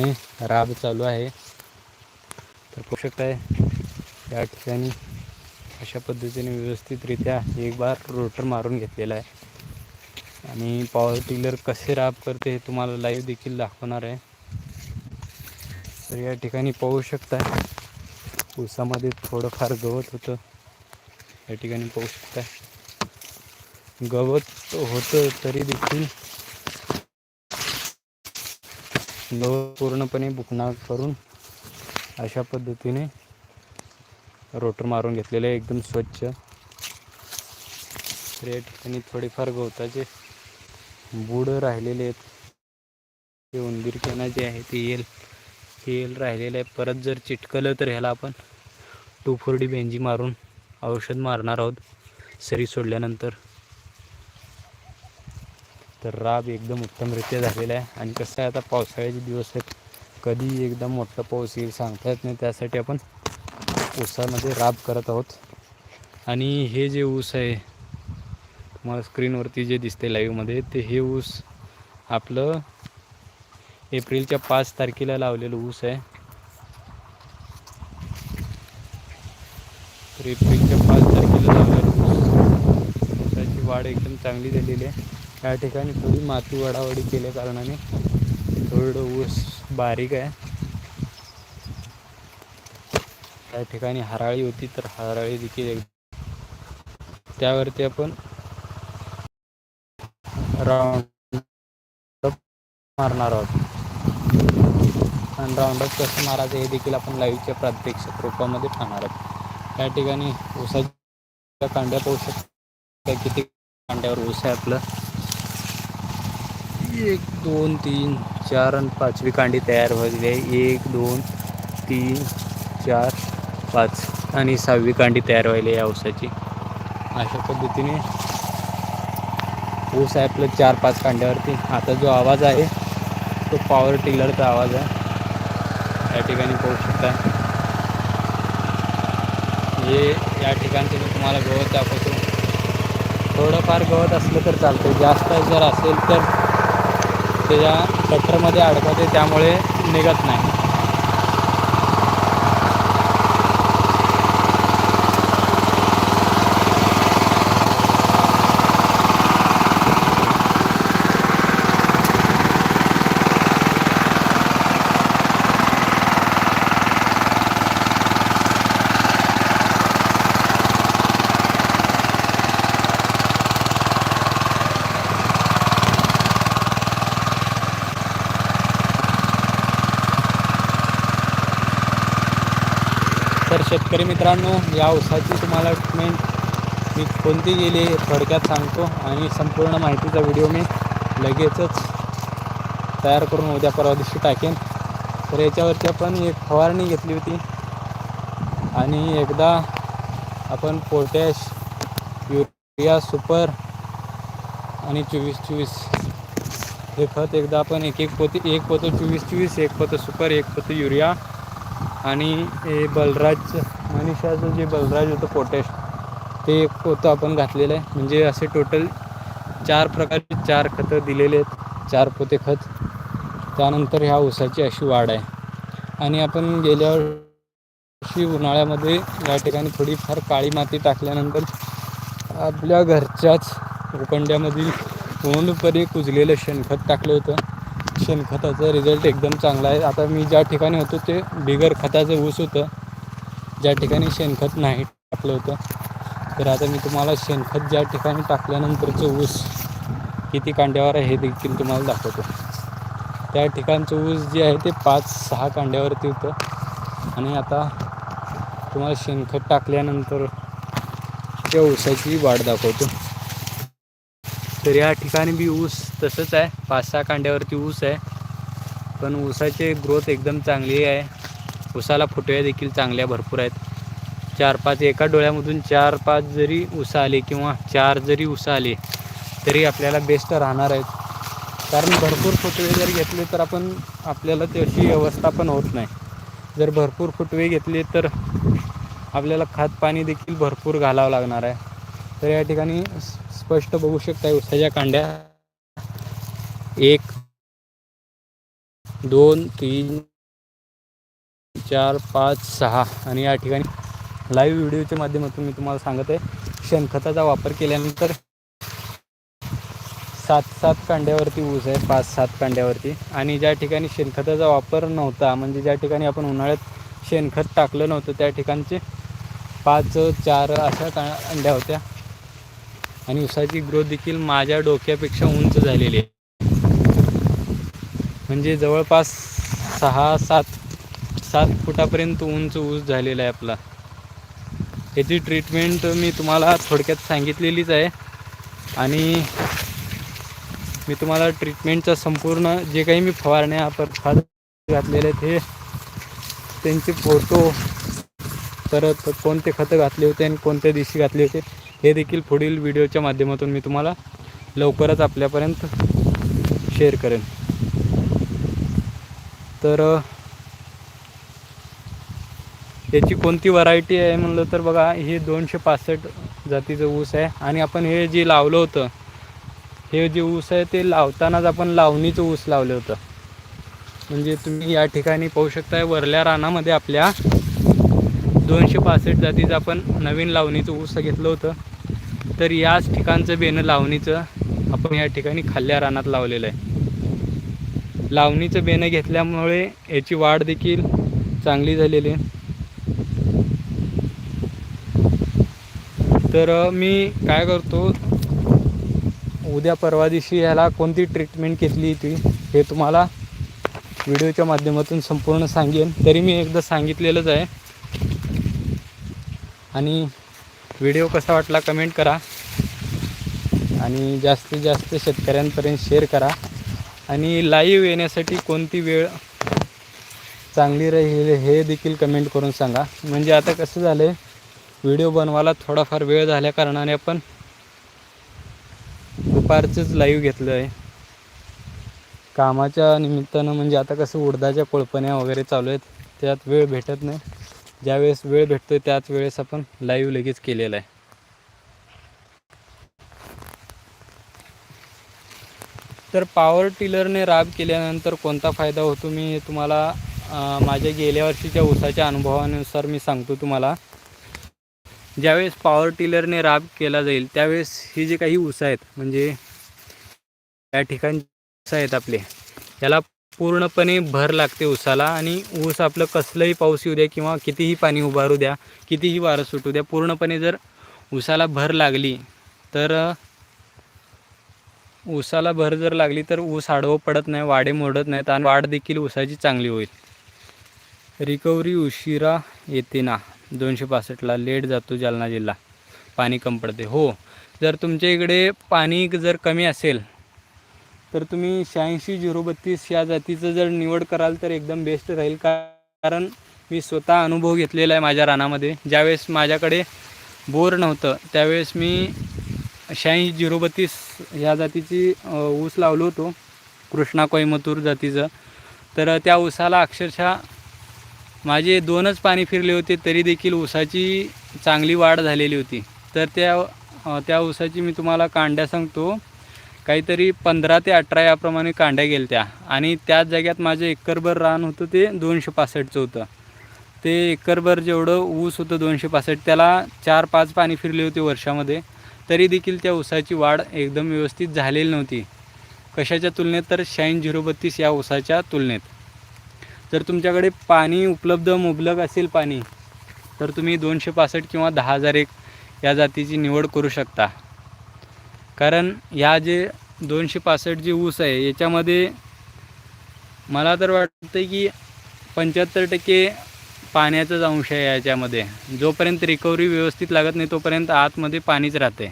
नाही राब चालू आहे. तर पाहू शकताय या ठिकाणी अशा पद्धतीने व्यवस्थितरित्या एक बार रोटर मारून घेतलेला आहे. आणि पॉवर टिलर कसे राब करते हे तुम्हाला लाईव्ह देखील दाखवणार आहे. तर या ठिकाणी पाहू शकताय ऊसामध्ये थोडंफार गवत होतं. या ठिकाणी पाहू शकताय. गवत होतं तरी देखील गवत पूर्णपणे बुकणा करून अशा पद्धतीने रोटर मारून घेतलेले आहे. एकदम स्वच्छ. तर या ठिकाणी थोडेफार गवताचे बुड राहिलेले आहेत. ते उंदीरकेना जे आहे. ते येल हे येल राहिलेलं आहे. परत जर चिटकलं तर ह्याला आपण टू फोर डी बेंजी मारून औषध मारणार आहोत. सरी सोडल्यानंतर. तर राब एकदम उत्तमरित्या झालेला आहे. आणि कसं आहे आता पावसाळ्याचे दिवस आहेत. कधी एकदम मोठा पाऊस येईल सांगता येत नाही. त्यासाठी आपण ऊसामध्ये राब करत आहोत. आणि हे जे ऊस आहे तुम्हाला स्क्रीनवरती जे दिसते लाईव्हमध्ये ते हे ऊस आपलं एप्रिलच्या पाच तारखेला लावलेलं ऊस आहे. तर एप्रिलच्या पाच तारखेला लावलेलं ऊस. ऊसाची वाढ एकदम चांगली झालेली आहे. या ठिकाणी थोडी माती वडावडी केल्या कारणाने थोडं ऊस बारीक आहे. त्या ठिकाणी हराळी होती तर हराळी देखील एक त्यावरती आपण राऊंड मारणार आहोत. आणि राऊंडअप कसं मारायचं हे देखील आपण लाईव्हच्या प्रात्यक्षिक रूपामध्ये पाहणार आहोत. या ठिकाणी ऊसाच्या कांड्या पाहू शकता किती कांड्यावर ऊस आहे आपलं. एक दोन तीन चार आणि पाचवी कांडी तयार व्हायची आहे. एक दोन तीन चार पाच आणि सहावी कांडी तयार व्हायली या ऊसाची. अशा पद्धतीने ऊस आहे आपलं चार पाच कांड्यावरती. आता जो आवाज आहे तो पॉवर टिलरचा आवाज आहे. या ठिकाणी पाहू शकता. हे या ठिकाणचं मी तुम्हाला गवत दाखवतो. थोडंफार गवत असलं तर चालतं जास्त जर असेल तर त्याच्या कट्टरमध्ये अडकवते त्यामुळे निघत नाही. तर शेतकरी मित्रांनो या ऊसाची तुम्हाला ट्रीटमेंट मी कोणती गेली थोडक्यात सांगतो आणि संपूर्ण माहितीचा व्हिडिओ मी लगेचच तयार करून उद्या परवा दिवशी टाकेन. तर याच्यावरती आपण एक फवारणी घेतली होती आणि एकदा आपण पोटॅश युरिया सुपर आणि चोवीस चोवीस हे खत एकदा आपण एक एक पोती एक पोतं चोवीस चोवीस एक पोतं सुपर एक पोतं युरिया आणि हे बलराज मनीषाचं जे बलराज होतं पोटॅश ते एक पोतं आपण घातलेलं आहे. म्हणजे असे टोटल चार प्रकारचे चार खतं दिलेले आहेत. चार पोते खत. त्यानंतर ह्या ऊसाची अशी वाढ आहे. आणि आपण गेल्या वर्षी उन्हाळ्यामध्ये या ठिकाणी थोडीफार काळी माती टाकल्यानंतर आपल्या घरच्याच भूखंड्यामधील पूर्णपणे कुजलेलं शेणखत टाकलं होतं. शेणखताचा रिझल्ट एकदम चांगला आहे. आता मी ज्या ठिकाणी होतो ते बिगर खताचं ऊस होतं. ज्या ठिकाणी शेणखत नाही टाकलं होतं. तर आता मी तुम्हाला शेणखत ज्या ठिकाणी टाकल्यानंतरचं ऊस किती कांड्यावर आहे हे देखील तुम्हाला दाखवतो. त्या ठिकाणचं ऊस जे आहे ते पाच सहा कांड्यावरती होतं. आणि आता तुम्हाला शेणखत टाकल्यानंतर त्या ऊसाची वाढ दाखवतो. तर या ठिकाणी बी ऊस तसंच आहे. पाच सहा कांड्यावरती ऊस आहे. पण ऊसाचे ग्रोथ एकदम चांगली आहे. ऊसाला फुटव्या देखील चांगल्या भरपूर आहेत. चार पाच एका डोळ्यामधून चार पाच जरी ऊसा आले किंवा चार जरी ऊसा आले तरी आपल्याला बेस्ट राहणार आहेत. कारण भरपूर फुटवे जर घेतले तर आपण आपल्याला त्याची व्यवस्था पण होत नाही. जर भरपूर फुटवे घेतले तर आपल्याला खात पाणी देखील भरपूर घालावं लागणार आहे. तर या ठिकाणी स्पष्ट बघू शकता उसाच्या कांड्या. एक दोन तीन चार पाच सहा. आणि या ठिकाणी लाईव्ह व्हिडिओच्या माध्यमातून मी तुम्हाला सांगत आहे शेणखताचा वापर केल्यानंतर सात सात कांड्यावरती ऊस आहे पाच सात कांड्यावरती. आणि ज्या ठिकाणी शेणखताचा वापर नव्हता म्हणजे ज्या ठिकाणी आपण उन्हाळ्यात शेणखत टाकलं नव्हतं त्या ठिकाणचे पाच चार अशा कांड्या होत्या. आणि उसाची ग्रोथ देखील माझ्या डोक्यापेक्षा उंच झालेली आहे. म्हणजे जवळपास सहा सात सात फुटापर्यंत उंच ऊस झालेला आहे आपला. याची ट्रीटमेंट मी तुम्हाला थोडक्यात सांगितलेलीच आहे. आणि मी तुम्हाला ट्रीटमेंटचा संपूर्ण जे काही मी फवारण्या परत घातलेले आहेत हे त्यांचे फोटो परत कोणते खतं घातले होते आणि कोणत्या दिवशी घातले होते हे देखील पुढील व्हिडिओच्या माध्यमातून मी तुम्हाला लवकरच आपल्यापर्यंत शेअर करेन. तर याची कोणती व्हरायटी आहे म्हणलं तर बघा हे दोनशे पासष्ट जातीचं ऊस आहे आणि आपण हे जे लावलं होतं हे जे ऊस आहे ते लावतानाच आपण लावणीचं ऊस लावलं होतं. म्हणजे तुम्ही या ठिकाणी पाहू शकता वरल्या रानामध्ये आपल्या दोनशे पासष्ट जातीचं आपण नवीन लावणीचं ऊस घेतलं होतं. तर याच ठिकाणचं बेणं लावणीचं. आपण या ठिकाणी खाल्ल्या रानात लावलेलं आहे. लावणीचं बेणं घेतल्यामुळे याची वाढ देखील चांगली झालेली आहे. तर मी काय करतो उद्या परवा दिवशी ह्याला कोणती ट्रीटमेंट घेतली ती हे तुम्हाला व्हिडिओच्या माध्यमातून संपूर्ण सांगेन. तरी मी एकदा सांगितलेलंच आहे. आणि व्हिडिओ कसा वाटला कमेंट करा. आणि जास्तीत जास्त शेतकऱ्यांपर्यंत शेअर करा. आणि लाईव्ह येण्यासाठी कोणती वेळ चांगली राहील हे देखील कमेंट करून सांगा. म्हणजे आता कसं झालं आहे व्हिडिओ बनवायला थोडाफार वेळ झाल्या कारणाने आपण दुपारचंच लाईव्ह घेतलं आहे कामाच्या निमित्तानं म्हणजे आता कसं उडदाच्या कोळपण्या वगैरे चालू आहेत त्यात वेळ भेटत नाही. ज्यावेळेस वेळ भेटतो त्याच वेळेस आपण लाईव्ह लगेच केलेला आहे. तर पॉवर टिलरने राब केल्यानंतर कोणता फायदा होतो? मी तुम्हाला माझ्या गेल्या वर्षीच्या ऊसाच्या अनुभवानुसार मी सांगतो तुम्हाला. ज्यावेळेस पॉवर टिलरने राब केला जाईल त्यावेळेस ही जे काही ऊस आहेत म्हणजे या ठिकाणी ऊस आहेत आपले याला पूर्णपणे भर लागते ऊसाला आणि ऊस आपलं कसलंही पाऊस येऊ द्या किंवा कितीही पाणी उभारू द्या कितीही वारं सुटू द्या पूर्णपणे जर ऊसाला भर लागली तर ऊसाला भर जर लागली तर ऊस आडवं पडत नाही वाडे मोडत नाहीत आणि वाढ देखील ऊसाची चांगली होईल. रिकव्हरी उशिरा येते ना दोनशे पासष्टला लेट जातो जालना जिल्हा. पाणी कम पडते. हो जर तुमच्या इकडे पाणी जर कमी असेल तर तुम्ही शहाऐंशी झिरो बत्तीस या जातीचं जर निवड कराल तर एकदम बेस्ट राहील. कारण मी स्वतः अनुभव घेतलेला आहे माझ्या रानामध्ये. ज्यावेळेस माझ्याकडे बोर नव्हतं त्यावेळेस मी शहाऐंशी झिरो बत्तीस ह्या जातीची ऊस लावलो होतो. कृष्णा कोईमतूर जातीचं. तर त्या ऊसाला अक्षरशः माझे दोनच पाणी फिरले होते तरी देखील ऊसाची चांगली वाढ झालेली होती. तर त्या त्या ऊसाची मी तुम्हाला कांड्या सांगतो. काहीतरी पंधरा ते अठरा याप्रमाणे कांड्या गेल्या त्या आणि त्याच जाग्यात माझं एकरभर रान होतं ते दोनशे पासष्टचं होतं. ते एकरभर जेवढं ऊस होतं दोनशे पासष्ट त्याला चार पाच पाणी फिरले होते वर्षामध्ये. तरी देखील त्या ऊसाची वाढ एकदम व्यवस्थित झालेली नव्हती. कशाच्या तुलनेत तर शाईन झिरो बत्तीस या ऊसाच्या तुलनेत. जर तुमच्याकडे पाणी उपलब्ध मुबलक असेल पाणी तर तुम्ही दोनशे पासष्ट किंवा दहा हजार एक या जातीची निवड करू शकता. कारण ह्या जे दोनशे पासष्ट जी ऊस आहे याच्यामध्ये मला तर वाटतं की पंच्याहत्तर टक्के पाण्याचाच अंश आहे याच्यामध्ये. जोपर्यंत रिकव्हरी व्यवस्थित लागत नाही तोपर्यंत आतमध्ये पाणीच राहते.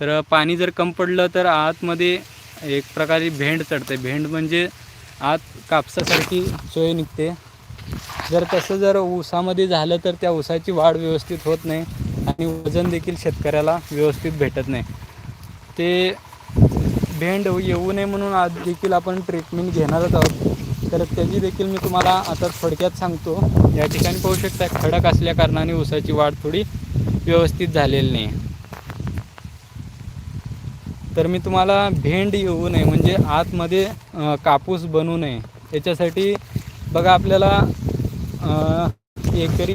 तर पाणी जर कम पडलं तर आतमध्ये एक प्रकारे भेंड चढते. भेंड म्हणजे आत कापसासारखी सोय निघते. जर तसं जर ऊसामध्ये झालं तर त्या ऊसाची वाढ व्यवस्थित होत नाही आणि वजन देखील शेतकऱ्याला व्यवस्थित भेटत नाही. ते भेंड येऊ नये म्हणून आज देखील आपण ट्रीटमेंट घेणारच आहोत. तर त्याची देखील मी तुम्हाला आता थोडक्यात सांगतो. या ठिकाणी पाहू शकता खडक असल्या कारणाने ऊसाची वाढ थोडी व्यवस्थित झालेली नाही. तर मी तुम्हाला भेंड येऊ नये म्हणजे आतमध्ये कापूस बनू नये. याच्यासाठी बघा आपल्याला एक एकरी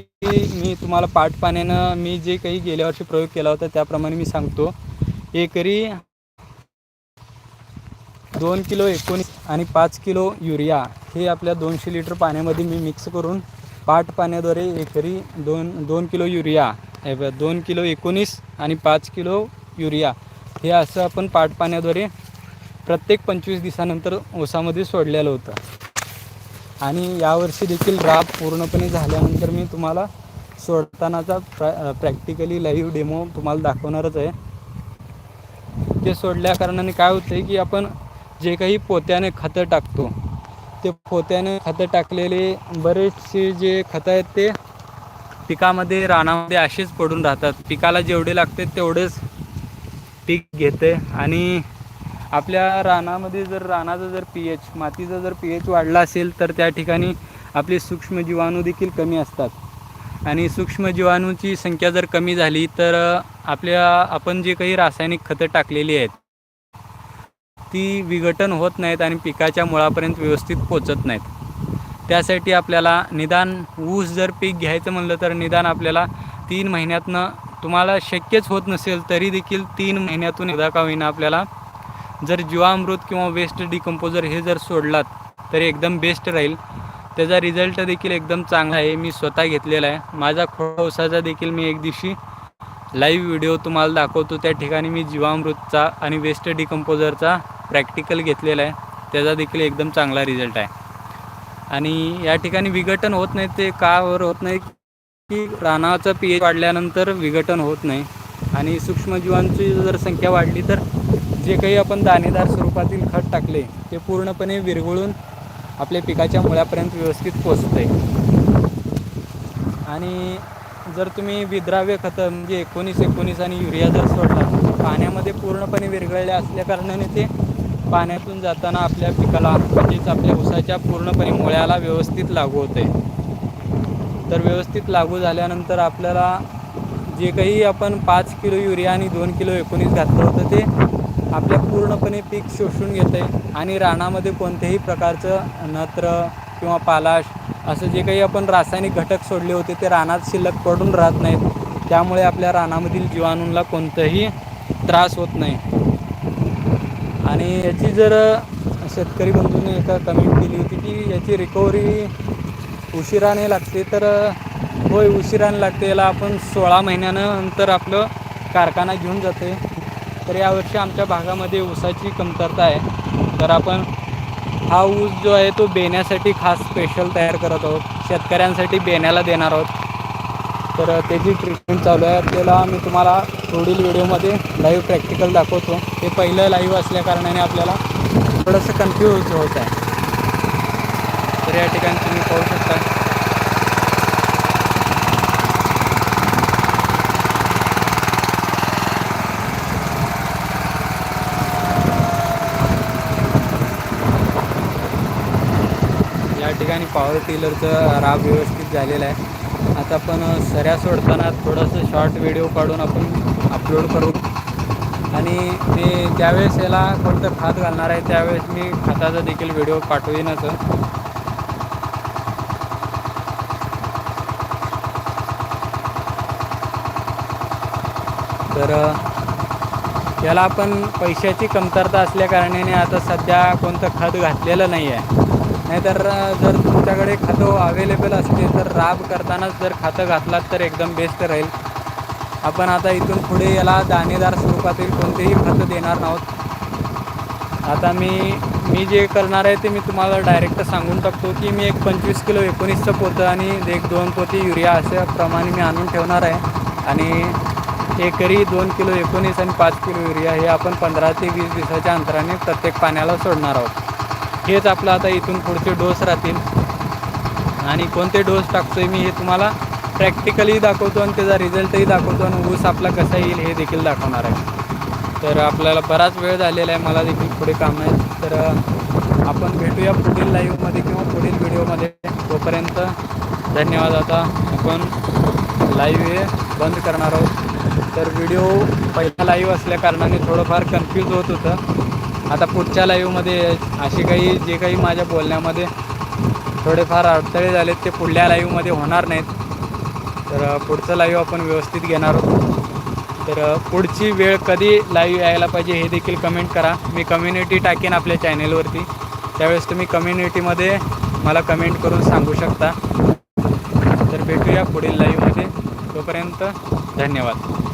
मी तुम्हाला पाठपाण्यानं मी जे काही गेल्या वर्षी प्रयोग केला होता त्याप्रमाणे मी सांगतो. एकरी दोन किलो एकोणीस आणि पाच किलो युरिया हे आपल्या दोनशे लिटर पाण्यामध्ये मी मिक्स करून पाट पाण्याद्वारे एकरी दोन दोन किलो युरिया दोन किलो एकोणीस आणि पाच किलो युरिया हे असं आपण पाट पाण्याद्वारे प्रत्येक पंचवीस दिवसानंतर ओसामध्ये सोडलेलं होतं. आणि यावर्षी देखील राब पूर्णपणे झाल्यानंतर मी तुम्हाला सोडतानाचा प्र प्रॅक्टिकली लाईव्ह डेमो तुम्हाला दाखवणारच आहे. ते सोडल्या कारणाने काय होतं आहे की आपण जे काही पोत्याने खतं टाकतो ते पोत्याने खतं टाकलेले बरेचसे जे खतं आहेत ते पिकामध्ये रानामध्ये असेच पडून राहतात. पिकाला जेवढे लागते तेवढेच पीक घेते आणि आपल्या रानामध्ये जर रानाचा जर पी एच मातीचा जर पी एच वाढला असेल तर त्या ठिकाणी आपले सूक्ष्म जीवाणू देखील कमी असतात. आणि सूक्ष्मजीवाणूची संख्या जर कमी झाली तर आपल्या आपण जे काही रासायनिक खतं टाकलेली आहेत ती विघटन होत नाहीत आणि पिकाच्या मुळापर्यंत व्यवस्थित पोचत नाहीत. त्यासाठी आपल्याला निदान ऊस जर पीक घ्यायचं म्हणलं तर निदान आपल्याला तीन महिन्यातनं तुम्हाला शक्यच होत नसेल तरी देखील तीन महिन्यातून एकदा का होईना आपल्याला जर जीवामृत किंवा वेस्ट डिकम्पोजर हे जर सोडलात तर एकदम बेस्ट राहील. त्याचा रिझल्ट देखील एकदम चांगला आहे. मी स्वतः घेतलेला आहे. माझा खोडवसाचा देखील मी एक दिवशी लाईव्ह व्हिडिओ तुम्हाला दाखवतो. त्या ठिकाणी मी जीवामृतचा आणि वेस्ट डिकम्पोजरचा प्रॅक्टिकल घेतलेला आहे. त्याचा देखील एकदम चांगला रिझल्ट आहे. आणि या ठिकाणी विघटन होत नाही ते का होत नाही की रानाचं पी एच वाढल्यानंतर विघटन होत नाही. आणि सूक्ष्मजीवांची जर संख्या वाढली तर जे काही आपण दाणेदार स्वरूपातील खत टाकले ते पूर्णपणे विरघळून आपल्या पिकाच्या मुळापर्यंत व्यवस्थित पोचते आणि जर तुम्ही विद्राव्य खतं म्हणजे एकोणीस एकोणीस आणि युरिया जर सोडला पाण्यामध्ये पूर्णपणे विरघळले असल्याकारणाने ते पाण्यातून जाताना आपल्या पिकाला म्हणजेच आपल्या ऊसाच्या पूर्णपणे मुळ्याला व्यवस्थित लागू होते तर व्यवस्थित लागू झाल्यानंतर आपल्याला जे काही आपण पाच किलो युरिया आणि दोन किलो एकोणीस घातलं होतं ते पूर्णपणे पीक शोषून घेतं आहे आणि रानामध्ये कोणत्याही प्रकारचं नत्र किंवा पालाश असं जे काही आपण रासायनिक घटक सोडले होते ते रानात शिल्लक पडून राहत नाहीत. त्यामुळे आपल्या रानामधील जीवाणूंना कोणताही त्रास होत नाही. आणि याची जर शेतकरी बंधूंनी एका कमेंट केली होती की याची रिकव्हरी उशिराने लागते तर होय उशिराने लागते. याला आपण सोळा महिन्यानंतर आपलं कारखाना घेऊन जाते तर यावर्षी आमच्या भागामध्ये ऊसाची कमतरता आहे. तर आपण हा ऊस जो आहे तो बेण्यासाठी खास स्पेशल तयार करत आहोत. शेतकऱ्यांसाठी बेण्याला देणार आहोत. तर त्याची ट्रीटमेंट चालू आहे. आपल्याला मी तुम्हाला पुढील व्हिडिओमध्ये लाईव्ह प्रॅक्टिकल दाखवतो. ते पहिलं लाईव्ह असल्याकारणाने आपल्याला थोडंसं कन्फ्यूज होत आहे. तर या ठिकाणी तुम्ही पाहू शकता या ठिकाणी पॉवर टिलरचं राब व्यवस्थित झालेला आहे. आता पण सऱ्या सोडताना थोडंसं शॉर्ट व्हिडिओ काढून आपण अपलोड करू. आणि मी ज्यावेळेस याला कोणतं खत घालणार आहे त्यावेळेस मी खताचा देखील व्हिडिओ पाठवीनच. तर याला आपण पैशाची कमतरता असल्या कारणाने आता सध्या कोणतं खत घातलेलं नाही आहे नाहीतर जर तुमच्याकडे खतं अवेलेबल असते तर राब करतानाच जर खातं घातलात तर एकदम बेस्ट राहील. आपण आता इथून पुढे याला दाणेदार स्वरूपातील कोणतेही खतं देणार नाहोत. आता मी मी जे करणार आहे ते मी तुम्हाला डायरेक्ट सांगून टाकतो की मी एक पंचवीस किलो एकोणीसचं पोतं आणि एक दोन पोती युरिया अशा प्रमाणे मी आणून ठेवणार आहे. आणि एकरी दोन किलो एकोणीस आणि पाच किलो युरिया हे आपण पंधरा ते वीस दिवसाच्या अंतराने प्रत्येक पाण्याला सोडणार आहोत. हेच आपलं आता इथून पुढचे डोस राहतील. आणि कोणते डोस टाकतोय मी हे तुम्हाला प्रॅक्टिकली दाखवतो आणि त्याचा रिझल्टही दाखवतो आणि ऊस आपला कसा येईल हे देखील दाखवणार आहे. तर आपल्याला बराच वेळ झालेला आहे मला देखील पुढे काम आहे. तर आपण भेटूया पुढील लाईव्हमध्ये किंवा पुढील व्हिडिओमध्ये तोपर्यंत धन्यवाद आता. आपण लाईव्ह हे बंद करणार आहोत. तर व्हिडिओ पहिला लाईव्ह असल्या कारणाने थोडंफार कन्फ्यूज होत होतं. आता पुढच्या लाईव्हमध्ये असे काही जे काही माझ्या बोलण्यामध्ये थोडेफार अडथळे झालेत ते पुढल्या लाईव्हमध्ये होणार नाहीत. तर पुढचं लाईव्ह आपण व्यवस्थित घेणार आहोत. तर पुढची वेळ कधी लाईव्ह यायला पाहिजे हे देखील कमेंट करा. मी कम्युनिटी टाकेन आपल्या चॅनेलवरती त्यावेळेस तुम्ही कम्युनिटीमध्ये मला कमेंट करून सांगू शकता. तर भेटूया पुढील लाईव्हमध्ये तोपर्यंत धन्यवाद.